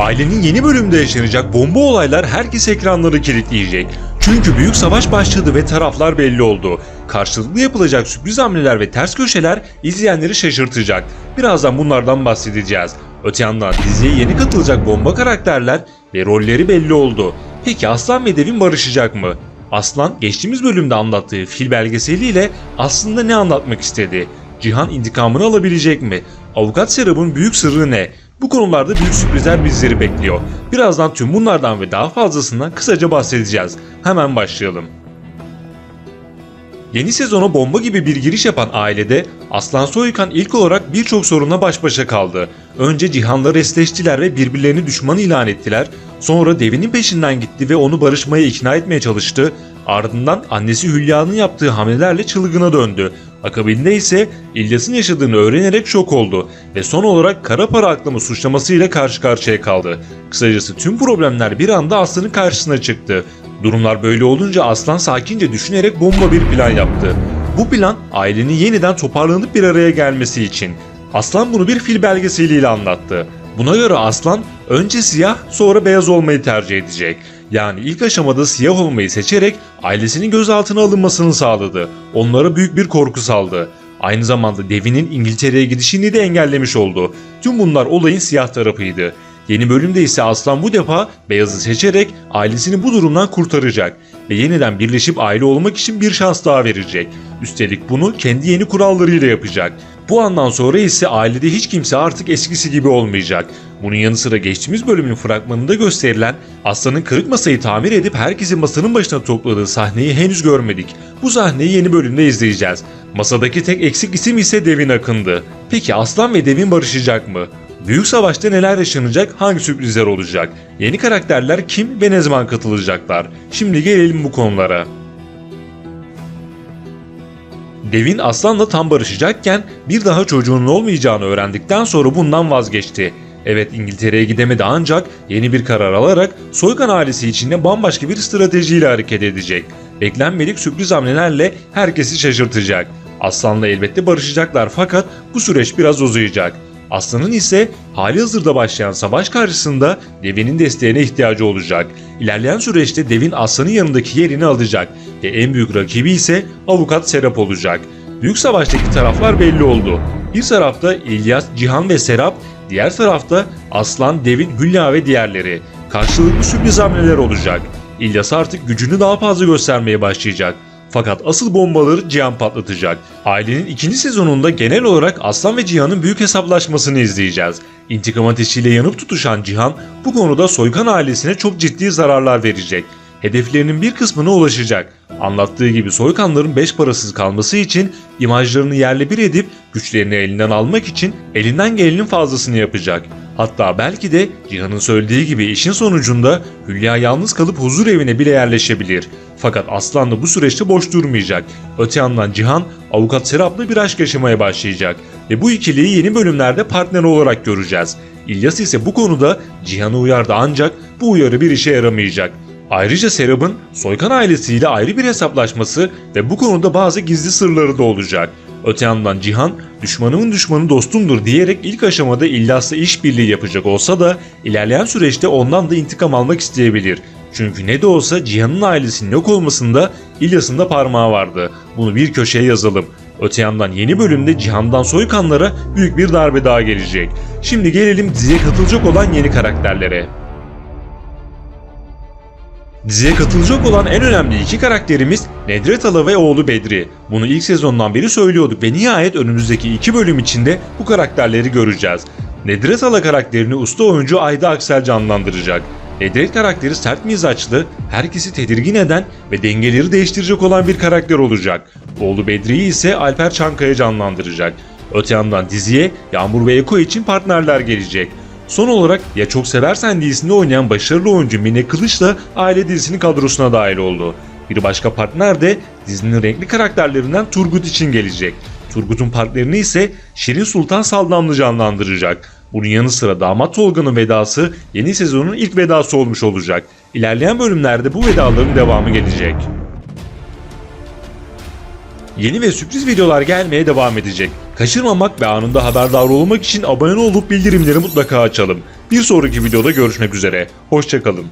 Ailenin yeni bölümde yaşanacak bomba olaylar herkes ekranları kilitleyecek. Çünkü büyük savaş başladı ve taraflar belli oldu. Karşılıklı yapılacak sürpriz hamleler ve ters köşeler izleyenleri şaşırtacak. Birazdan bunlardan bahsedeceğiz. Öte yandan diziye yeni katılacak bomba karakterler ve rolleri belli oldu. Peki Aslan ve Devin barışacak mı? Aslan geçtiğimiz bölümde anlattığı fil belgeseliyle aslında ne anlatmak istedi? Cihan intikamını alabilecek mi? Avukat Serap'ın büyük sırrı ne? Bu konularda büyük sürprizler bizleri bekliyor. Birazdan tüm bunlardan ve daha fazlasından kısaca bahsedeceğiz. Hemen başlayalım. Yeni sezona bomba gibi bir giriş yapan ailede Aslan Soykan ilk olarak birçok sorunla baş başa kaldı. Önce Cihan'la resleştiler ve birbirlerini düşman ilan ettiler. Sonra Devin'in peşinden gitti ve onu barışmaya ikna etmeye çalıştı. Ardından annesi Hülya'nın yaptığı hamlelerle çılgına döndü. Akabinde ise İlyas'ın yaşadığını öğrenerek şok oldu ve son olarak kara para aklama suçlamasıyla karşı karşıya kaldı. Kısacası tüm problemler bir anda Aslan'ın karşısına çıktı. Durumlar böyle olunca Aslan sakince düşünerek bomba bir plan yaptı. Bu plan ailenin yeniden toparlanıp bir araya gelmesi için. Aslan bunu bir fil belgeseliyle anlattı. Buna göre Aslan önce siyah sonra beyaz olmayı tercih edecek. Yani ilk aşamada siyah olmayı seçerek ailesinin gözaltına alınmasını sağladı. Onlara büyük bir korku saldı. Aynı zamanda Devin'in İngiltere'ye gidişini de engellemiş oldu. Tüm bunlar olayın siyah tarafıydı. Yeni bölümde ise Aslan bu defa beyazı seçerek ailesini bu durumdan kurtaracak ve yeniden birleşip aile olmak için bir şans daha verecek. Üstelik bunu kendi yeni kurallarıyla yapacak. Bu andan sonra ise ailede hiç kimse artık eskisi gibi olmayacak. Bunun yanı sıra geçtiğimiz bölümün fragmanında gösterilen Aslan'ın kırık masayı tamir edip herkesi masanın başına topladığı sahneyi henüz görmedik. Bu sahneyi yeni bölümde izleyeceğiz. Masadaki tek eksik isim ise Devin Akın'dı. Peki Aslan ve Devin barışacak mı? Büyük savaşta neler yaşanacak, hangi sürprizler olacak? Yeni karakterler kim ve ne zaman katılacaklar? Şimdi gelelim bu konulara. Devin Aslan'la tam barışacakken bir daha çocuğunun olmayacağını öğrendikten sonra bundan vazgeçti. Evet İngiltere'ye gidemedi ancak yeni bir karar alarak Soykan ailesi içinde bambaşka bir stratejiyle hareket edecek. Beklenmedik sürpriz hamlelerle herkesi şaşırtacak. Aslan'la elbette barışacaklar fakat bu süreç biraz uzayacak. Aslan'ın ise hali hazırda başlayan savaş karşısında Devin'in desteğine ihtiyacı olacak. İlerleyen süreçte Devin Aslan'ın yanındaki yerini alacak ve en büyük rakibi ise avukat Serap olacak. Büyük savaştaki taraflar belli oldu. Bir tarafta İlyas, Cihan ve Serap, diğer tarafta Aslan, Devin, Hülya ve diğerleri. Karşılıklı sürpriz hamleler olacak. İlyas artık gücünü daha fazla göstermeye başlayacak. Fakat asıl bombaları Cihan patlatacak. Ailenin ikinci sezonunda genel olarak Aslan ve Cihan'ın büyük hesaplaşmasını izleyeceğiz. İntikam ateşiyle yanıp tutuşan Cihan bu konuda Soykan ailesine çok ciddi zararlar verecek. Hedeflerinin bir kısmına ulaşacak. Anlattığı gibi soykanların beş parasız kalması için imajlarını yerle bir edip güçlerini elinden almak için elinden gelenin fazlasını yapacak. Hatta belki de Cihan'ın söylediği gibi işin sonucunda Hülya yalnız kalıp huzur evine bile yerleşebilir. Fakat Aslan da bu süreçte boş durmayacak. Öte yandan Cihan avukat Serap'la bir aşk yaşamaya başlayacak. Ve bu ikiliyi yeni bölümlerde partner olarak göreceğiz. İlyas ise bu konuda Cihan'ı uyardı ancak bu uyarı bir işe yaramayacak. Ayrıca Serap'ın Soykan ailesiyle ayrı bir hesaplaşması ve bu konuda bazı gizli sırları da olacak. Öte yandan Cihan, düşmanımın düşmanı dostumdur diyerek ilk aşamada İlyas'la işbirliği yapacak olsa da ilerleyen süreçte ondan da intikam almak isteyebilir. Çünkü ne de olsa Cihan'ın ailesinin yok olmasında İlyas'ın da parmağı vardı. Bunu bir köşeye yazalım. Öte yandan yeni bölümde Cihan'dan Soykanlara büyük bir darbe daha gelecek. Şimdi gelelim diziye katılacak olan yeni karakterlere. Diziye katılacak olan en önemli iki karakterimiz Nedret Ala ve oğlu Bedri. Bunu ilk sezondan beri söylüyorduk ve nihayet önümüzdeki iki bölüm içinde bu karakterleri göreceğiz. Nedret Ala karakterini usta oyuncu Ayda Aksel canlandıracak. Nedret karakteri sert mizaçlı, herkesi tedirgin eden ve dengeleri değiştirecek olan bir karakter olacak. Oğlu Bedri'yi ise Alper Çankaya canlandıracak. Öte yandan diziye Yağmur ve Eko için partnerler gelecek. Son olarak Ya Çok Seversen dizisinde oynayan başarılı oyuncu Mine Kılıç da aile dizisinin kadrosuna dahil oldu. Bir başka partner de dizinin renkli karakterlerinden Turgut için gelecek. Turgut'un partnerini ise Şirin Sultan Saldamlı canlandıracak. Bunun yanı sıra damat Tolga'nın vedası yeni sezonun ilk vedası olmuş olacak. İlerleyen bölümlerde bu vedaların devamı gelecek. yeni ve sürpriz videolar gelmeye devam edecek. Kaçırmamak ve anında haberdar olmak için abone olup bildirimleri mutlaka açalım. Bir sonraki videoda görüşmek üzere. Hoşçakalın.